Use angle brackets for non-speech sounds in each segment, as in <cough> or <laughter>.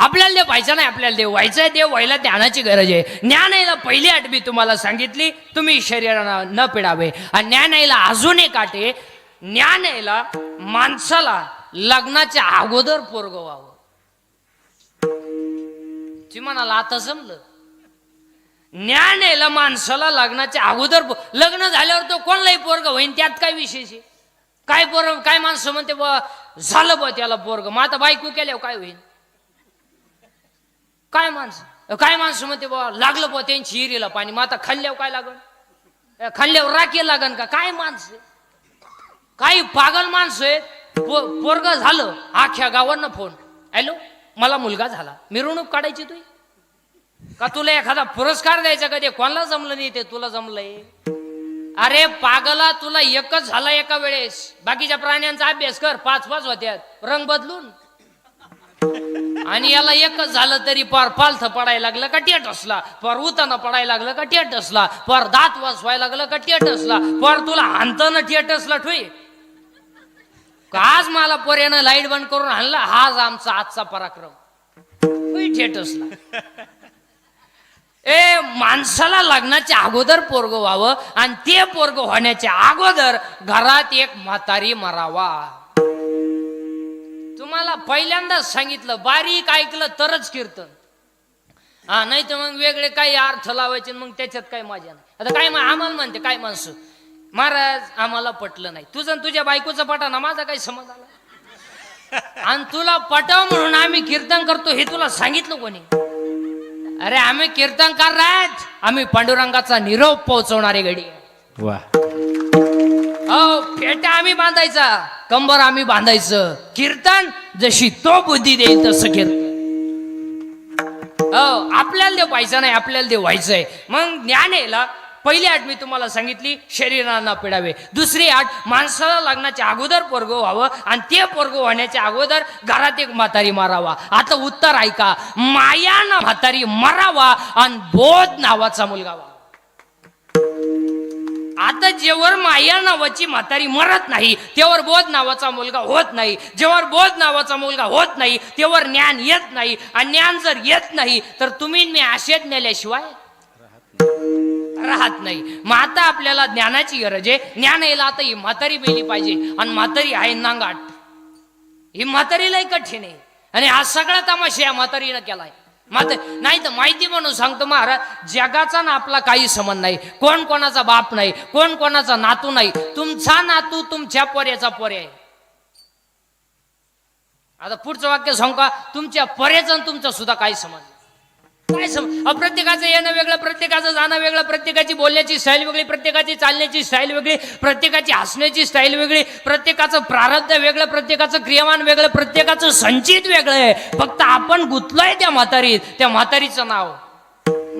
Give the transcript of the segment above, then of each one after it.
आपल्याला देव व्हायचा नाही आपल्याला देव व्हायचं आहे. देव व्हायला ज्ञानाची गरज आहे. ज्ञान यायला पहिली आठ मी तुम्हाला सांगितली तुम्ही शरीराला न पिडावे. आणि ज्ञान यायला अजून एक आठ आहे ज्ञान यायला माणसाला लग्नाच्या अगोदर पोरग व्हावं ती म्हणाला आता जमलं. ज्ञान यायला माणसाला लग्नाच्या अगोदर लग्न झाल्यावर तो कोणलाही पोरग होईन त्यात काय विशेष आहे? काय पोर काय माणसं म्हणते बा झालं बा त्याला पोरग. मग आता बायको केल्यावर काय होईल काय माणसं? काय माणसं म्हणते बा लागलं बा त्यांची हिरीला पाणी. मग आता खाल्ल्यावर काय लागल खाल्ल्यावर राखे लागन का? काय माणसं? काही पागल माणसं आहेत. पो पोरग झालं. आख्या गावांना फोन हॅलो? मला मुलगा झाला. मिरवणूक काढायची तुही का तुला एखादा पुरस्कार द्यायचा का? ते कोणाला जमलं नाही ते तुला जमलंय? अरे पागला तुला एकच झाला एका वेळेस. बाकीच्या प्राण्यांचा अभ्यास कर. पाच पाच होत्यात. रंग बदलून. आणि याला एकच झालं तरी पार पालथ पडायला लागलं का टेट असला पार उताना पडायला लागलं का टेट असला पार दात वाचवायला लागलं का टेट असला पार तुला हाणताना टेट असला ठोय आज मला पोऱ्यानं लाइट बंद करून आणला हाच आमचा आजचा पराक्रम. थेट असला ए माणसाला लग्नाच्या अगोदर पोरग व्हावं आणि ते पोरग होण्याच्या अगोदर घरात एक म्हातारी मरावा. तुम्हाला पहिल्यांदाच सांगितलं बारीक ऐकलं तरच कीर्तन. हा नाही तर मग वेगळे काही अर्थ लावायचे मग त्याच्यात काय मजा नाही. आता काय आम्हाला म्हणते काय माणसं? महाराज आम्हाला पटलं नाही. तुझं आणि तुझ्या बायकोचं पटा ना माझा काही समज आला आणि तुला पटाव म्हणून आम्ही कीर्तन करतो हे तुला सांगितलं कोणी? अरे आम्ही कीर्तनकार आहेत आम्ही पांडुरंगाचा निरोप पोहोचवणारे घडी. वा. हो आम्ही बांधायचा कंबर आम्ही बांधायचं. कीर्तन जशी तो बुद्धी देईल तसं कीर्तन. हो आपल्याला देव व्हायचं नाही आपल्याला देव व्हायचंय. मग ज्ञान यायला पहिली आठ मी तुम्हाला सांगितली शरीरांना पिडावे. दुसरी आठ माणसाला लग्नाच्या अगोदर पोरगो व्हावं आणि ते पोरगो होण्याच्या अगोदर घरात एक म्हातारी मारावा. आता उत्तर ऐका मायानं म्हातारी मरावा आणि बोध नावाचा मुलगा आता जेवर माया नावाची म्हातारी मरत नाही तेवर बोध नावाचा मुलगा होत नाही जेवर बोध नावाचा मुलगा होत नाही तेवर ज्ञान येत नाही आणि ज्ञान जर येत नाही तर तुम्ही मी आशेत नेल्याशिवाय राहत नाही. मग आता आपल्याला ज्ञानाची गरज आहे. ज्ञान यायला आता ही म्हातारी बेली पाहिजे आणि म्हातारी आहे नांगाट. ही म्हातारीलाही कठीण आहे. आणि हा सगळा तमाशा या म्हातारीनं केलाय. मात्र नाही तर माहिती म्हणून सांगतो महाराज जगाचा ना आपला काही संबंध नाही. कोण कोणाचा बाप नाही कोण कोणाचा नातू नाही. तुमचा नातू तुमच्या पर्याचा पर्याय आहे. आता पुढचं वाक्य सांगू का? तुमच्या पर्याचा आणि तुमचा सुद्धा काही संबंध नाही. काय सम प्रत्येकाचं येणं वेगळं प्रत्येकाचं जाणं वेगळं प्रत्येकाची बोलण्याची स्टाईल वेगळी प्रत्येकाची चालण्याची स्टाईल वेगळी प्रत्येकाची हसण्याची स्टाईल वेगळी प्रत्येकाचं प्रारब्ध वेगळं प्रत्येकाचं क्रियमान वेगळं प्रत्येकाचं संचित वेगळं आहे. फक्त आपण गुंतलोय त्या म्हातारीत त्या म्हातारीचं नाव.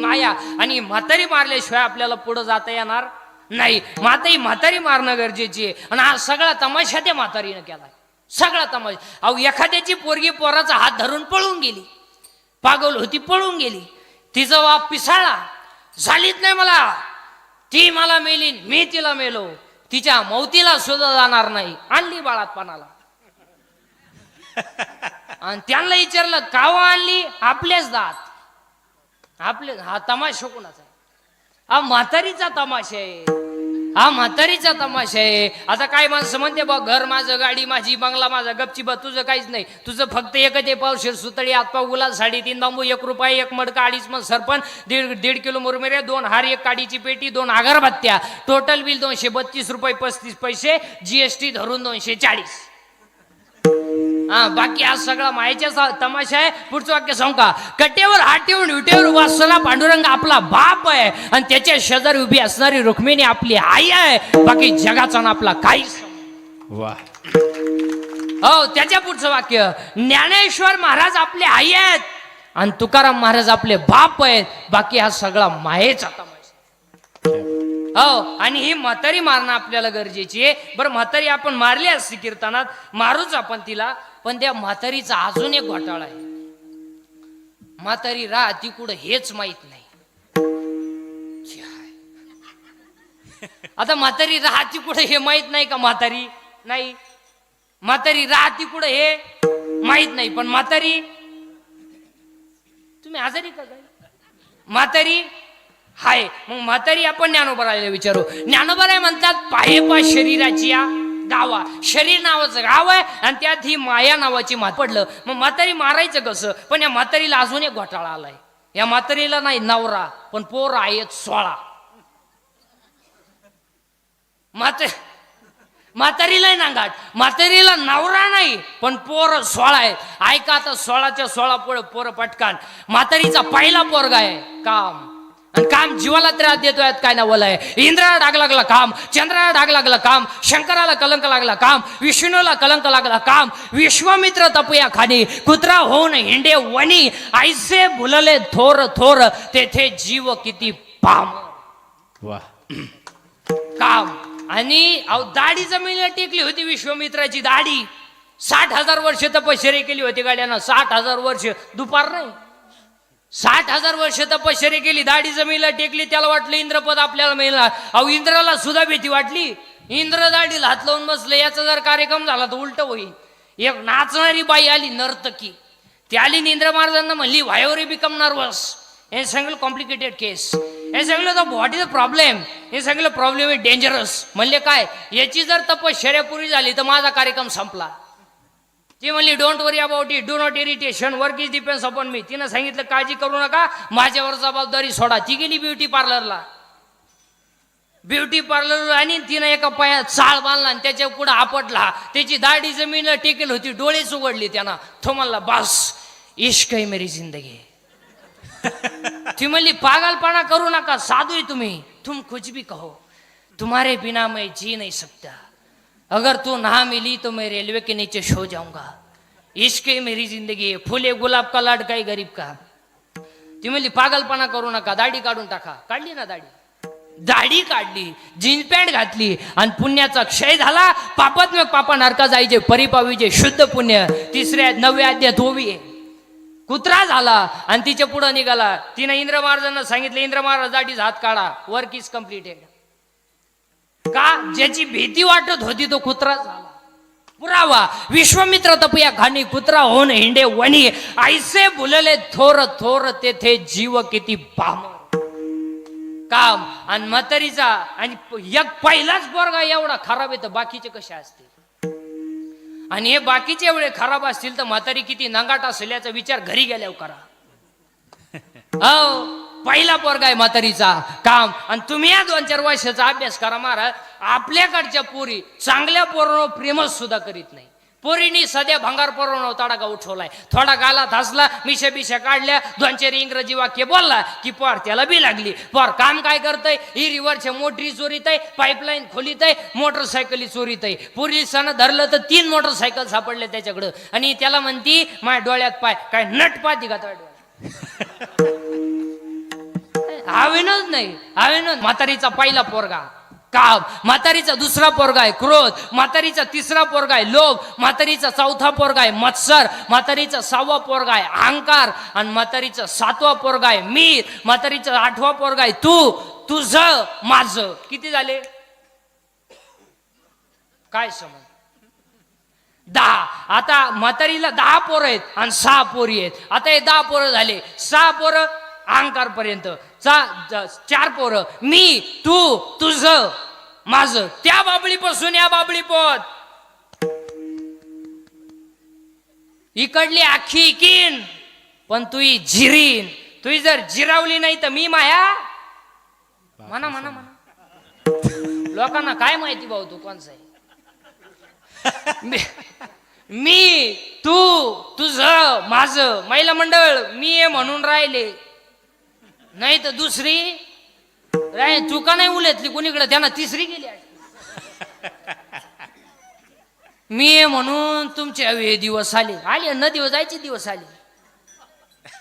माया आणि म्हातारी मारल्याशिवाय आपल्याला पुढं जाता येणार नाही. मग म्हातारी मारणं गरजेची आहे. आणि हा सगळा तमाशा त्या म्हातारीनं केला सगळा तमाशा. अहो एखाद्याची पोरगी पोराचा हात धरून पळून गेली. पागल होती पळून गेली. तिचा बाप पिसाळला झालीच नाही मला. ती मला मेली मी तिला मेलो. तिच्या मौतीला सुद्धा जाणार नाही. आणली बाळात पानाला <laughs> आणि त्यांना विचारलं कावा आणली? आपलेच दात. आपले हा तमाशा कोणाचा आहे? हा म्हातारीचा तमाशा आहे. हा म्हातारीचा तमाशा आहे. आता काय माणसं म्हणते बा घर माझं गाडी माझी बंगला माझा गपची बा तुझं काहीच नाही. तुझं फक्त एकच आहे पावशेर सुतळी आतपा गुलाल साडेतीन बांबू एक रुपये एक मडका अडीच मग सरपण दीड दीड किलो मुरमेऱ्या दोन हार एक काडीची पेटी दोन आगारबत्त्या. टोटल बिल दोनशे बत्तीस रुपये पस्तीस पैसे जीएसटी धरून दोनशे चाळीस. हा बाकी आज सगळा मायेच्या सा- तमाशा आहे. पुढचं वाक्य सांगू का? कटेवर हात ठेवून विटेवर वाचला पांडुरंग आपला बाप आहे. आणि त्याच्या शेजारी उभी असणारी रुक्मिणी आपली आई आहे. बाकी जगाचा ना आपला काही संबंध वा हो त्याच्या पुढचं वाक्य. ज्ञानेश्वर महाराज आपले आई आहेत. आणि तुकाराम महाराज आपले बाप आहेत. बाकी हा सगळा मायेचा तमाशा हो आणि ही म्हातारी मारणं आपल्याला गरजेची आहे. बरं म्हातारी आपण मारली असती कीर्तनात मारूच आपण तिला पण त्या म्हातारीचा अजून एक घोटाळा आहे. म्हातारी राहती कुठं हेच माहीत नाही. आता म्हातारी राहती कुठं हे माहीत नाही का म्हातारी? नाही. म्हातारी राहती कुठं हे माहीत नाही पण म्हातारी? तुम्ही आजारी का काय? म्हातारी हाय. मग म्हातारी आपण ज्ञानोबराला विचारू. ज्ञानोबराय म्हणतात पाहेपा शरीराची या गावा. शरीर नावाचं गाव आहे आणि त्यात ही माया नावाची मात पडलं. मग म्हातारी मारायचं कसं? पण या म्हातारीला अजून एक घोटाळा आलाय. या म्हातारीला नाही नवरा पण पोर आहेत सोळा. म्हात म्हातारीला नांगाट. म्हातारीला नवरा नाही पण पोर सोळा आहेत. ऐका आता सोळाच्या सोळा पोर पोर पटकान. म्हातारीचा पहिला पोरगा आहे. काम. आणि काम जीवाला त्रास देतोय काय ना आहे? इंद्राला डाग लागला काम चंद्राला डाग लागला काम शंकराला कलंक लागला काम विष्णूला कलंक लागला काम विश्वामित्र तपया खाणी कुत्रा होऊन हिंडे वणी ऐसे भुलले थोर थोर तेथे जीव किती पाम. वा. काम. आणि अहो दाढी जमिनीला टेकली होती विश्वामित्राची दाढी. साठ हजार वर्ष तपश्चर्या केली होती गाड्यानं. साठ हजार वर्ष. दुपार नाही. साठ हजार वर्ष तपश्चर्या केली दाढी जमिनीला टेकली त्याला वाटलं इंद्रपद आपल्याला मिळणार. अहो इंद्राला सुद्धा भीती वाटली. इंद्र दाढीला हात लावून बसले याचा जर कार्यक्रम झाला तर उलट होईल. एक नाचणारी बाई आली नर्तकी. ती आली इंद्र महाराजांना म्हणली व्हायवर बिकम नर्वस हे सगळं कॉम्प्लिकेटेड केस हे सगळं तर व्हॉट इज अ प्रॉब्लेम हे सगळं प्रॉब्लेम इज डेंजरस म्हणले काय? याची जर तपश्चर्या झाली तर माझा कार्यक्रम संपला. ती म्हणली don't worry about it do not irritation work is depends upon मी तिनं सांगितलं काळजी करू नका माझ्यावर जबाबदारी सोडा. ती गेली ब्युटी पार्लरला. ब्युटी पार्लर आणि तिनं एका पायात चाळ बांधला आणि त्याच्या पुढे आपटला. त्याची दाढी जमीन टेकेल होती डोळेच उघडली त्यानं. तो म्हणला बस इश्क आहे मेरी जिंदगी. <laughs> ती म्हणली पागलपणा करू नका साधू तुम्ही. तुम कुछ भी कहो. तुम्हारे बिना मैं जी नहीं सकता. अगर तू ना मिली तो मैं रेलवे के नीचे सो जाऊंगा। इश्के मेरी जिंदगी है। फुले गुलाब का लाडका है गरीब का। ती म्हणली पागलपणा करू नका दाढी काढून टाका। काढली ना दाढी? दाढी काढली जीन्स पॅन्ट घातली आणि पुण्याचा क्षय झाला पापात मग पापा नरका जायचे परिपावीचे शुद्ध पुण्य तिसऱ्या नवव्या अध्यात ओवी आहे. कुत्रा झाला आणि तिच्या पुढं निघाला. तिनं इंद्र महाराजांना सांगितलं इंद्र महाराज दाढीच हात काढा वर्क इज कम्प्लिटेड का? ज्याची भीती वाटत होती तो कुत्रा झाला. पुरावा विश्वमित्र तपया घाणी कुत्रा होऊन हिंडे वणी. ऐसे बुलले थोर थोर तेथे जीव किती बाम काम आणि म्हातारीचा आणि एक पहिलाच बोरगा एवढा खराब आहे तर बाकीचे कसे असतील? आणि हे बाकीचे एवढे खराब असतील तर म्हातारी किती नंगाट असेल याचा विचार घरी गेल्यावर करा. हो. पहिला पोरगा आहे म्हातारीचा. काम. आणि तुम्ही या दोन चार वर्षाचा अभ्यास करा महाराज. आपल्याकडच्या पोरी चांगल्या पोरांवर प्रेमच सुद्धा करीत नाही. पोरीनी सध्या भंगार पोरांवर तडागा उठवलाय. थोडा गाला धासला मिशा बिशा काढल्या दोन चार इंग्रजी वाक्य बोलला की पोर त्याला बी लागली. पोर काम काय करतय? ही रिव्हरच्या मोटरी चोरीत आहे पाईपलाईन खोलीत आहे मोटरसायकली चोरीत आहे पोलिसानं धरलं तर तीन मोटरसायकल सापडले त्याच्याकडं. आणि त्याला म्हणती माझ्या डोळ्यात पाय. काय नट पाहती का <laughs> तुझ्या नाही हा म्हातारीचा पहिला पोरगा काम म्हातारीचा दुसरा पोरगा आहे क्रोध. म्हातारीचा तिसरा पोरगा आहे लोभ. म्हातारीचा चौथा पोरगा आहे मत्सर. म्हातारीचा सहावा पोरगा आहे अहंकार. आणि म्हातारीचा सातवा पोरगा आहे मीर. म्हातारीचा आठवा पोरगा आहे तू. तुझं माझं. किती झाले? काय समज? दहा. आता म्हातारीला दहा पोरं आहेत आणि सहा पोरी आहेत. आता हे दहा पोरं झाले. सहा पोरं अहंकारपर्यंत चा चार पोरं. मी तू तुझ माझ. त्या बाबळीपासून या बाबळी पोत इकडली आखी किन पण तू जिरीन. तुही जर जिरावली नाही तर मी माया? म्हणा म्हणा म्हणा. लोकांना काय माहिती भाऊ तू कोणचा मी- तू तुझ माझ. महिला मंडळ मी आहे म्हणून राहिले. नाही तर दुसरी राय तू का नाही उलेतली कोणीकडे त्यांना तिसरी गेली <laughs> मी म्हणून तुमचे हे दिवस आले. आले न दिवस जायचे दिवस आले.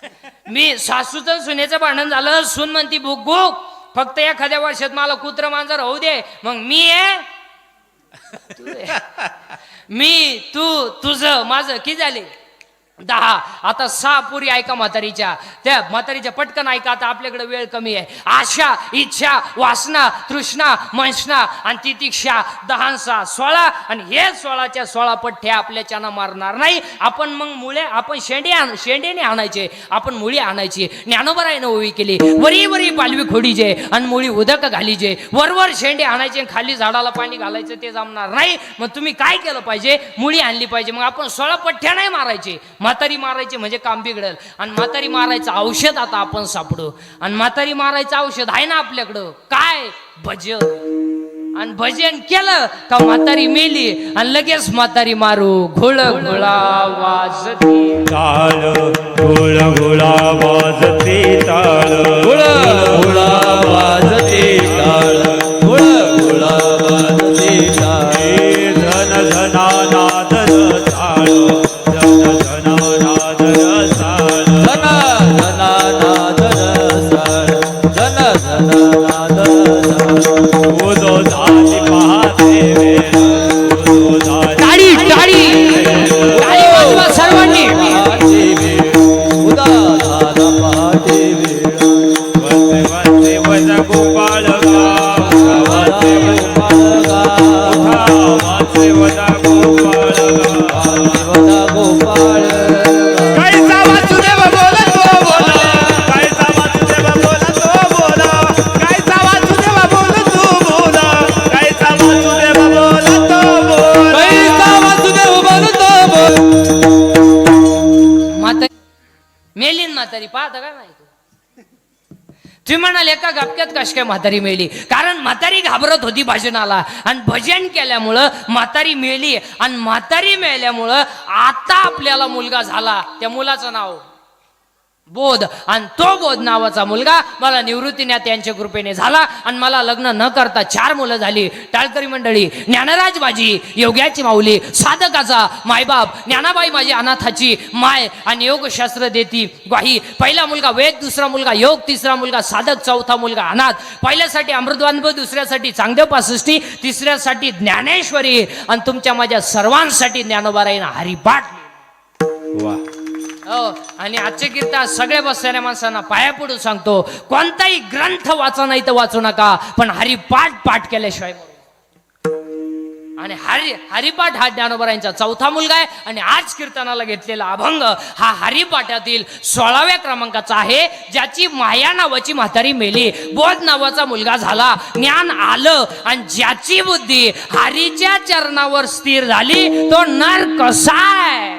<laughs> मी सासूचं सुनेचं भांडण झालं सून म्हणती भूक भूक फक्त एखाद्या वर्षात मला कुत्र मांजर होऊ दे. मग मी आहे. <laughs> मी तू तुझ माझं की झाले? दहा. आता सहा पुरी ऐका म्हातारीच्या. त्या म्हातारीच्या पटकन ऐका आता आपल्याकडे वेळ कमी आहे. आशा इच्छा वासना तृष्णा मंशना आणि तितिक्षा दहांसा सोळा. आणि हे सोळाच्या सोळा पठ्ठे आपल्याच्यानं मारणार नाही. आपण मग मुळे आपण शेंडे आण शेंडेने आणायचे. आपण मुळी आणायची. ज्ञानोबरायनं ओवी केली. वरी वरी पालवी खोडीजे आणि मुळी उदक घालीजे वरवर शेंडे आणायचे आणि खाली झाडाला पाणी घालायचं ते जमणार नाही. मग तुम्ही काय केलं पाहिजे? मुळी आणली पाहिजे. मग आपण सोळा पठ्ठ्या नाही मारायचे. म्हातारी मारायची म्हणजे काम बिघडेल. आणि म्हातारी मारायचं औषध आता आपण सापडू. आणि म्हातारी मारायचं औषध आहे ना आपल्याकडं? काय? भजन. आणि भजन केलं का म्हातारी मेली आणि लगेच म्हातारी मारू. घोळ घोळा वाजती. ताळ घोळ घोळा वाजते ताळ म्हातारी पाहता का नाही तुम्ही म्हणाल एका गपक्यात कश काय म्हातारी मिळली कारण म्हातारी घाबरत होती भजनाला. आणि भजन केल्यामुळं म्हातारी मिळली आणि म्हातारी मिळाल्यामुळं आता आपल्याला मुलगा झाला. त्या मुलाचं नाव बोध. आणि तो बोध नावाचा मुलगा मला निवृत्तीनाथ यांच्या कृपेने झाला आणि मला लग्न न करता चार मुलं झाली. टाळकरी मंडळी ज्ञानराज माझी योग्याची माऊली साधकाचा मायबाप ज्ञानाबाई माझी अनाथाची माय आणि योगशास्त्र देती ग्वाही. पहिला मुलगा वेद दुसरा मुलगा योग तिसरा मुलगा साधक चौथा मुलगा अनाथ. पहिल्यासाठी अमृतवानभ दुसऱ्यासाठी चांगदेव पासष्टी तिसऱ्यासाठी ज्ञानेश्वरी आणि तुमच्या माझ्या सर्वांसाठी ज्ञानोबाराईनं हरिपाठ. वा. हो आणि आजचे कीर्तन सगळे बसलेल्या माणसांना पाया पडून सांगतो. कोणताही ग्रंथ वाचा नाही तर वाचू नका पण हरिपाठ पाठ केल्याशिवाय आणि हरि हरिपाठ हा ज्ञानोबरायांचा चौथा मुलगा आहे आणि आज कीर्तनाला घेतलेला अभंग हा हरिपाठातील सोळाव्या क्रमांकाचा आहे ज्याची माया नावाची म्हातारी मेली. बोध नावाचा मुलगा झाला ज्ञान आलं आणि ज्याची बुद्धी हरीच्या चरणावर स्थिर झाली तो नर कसा आहे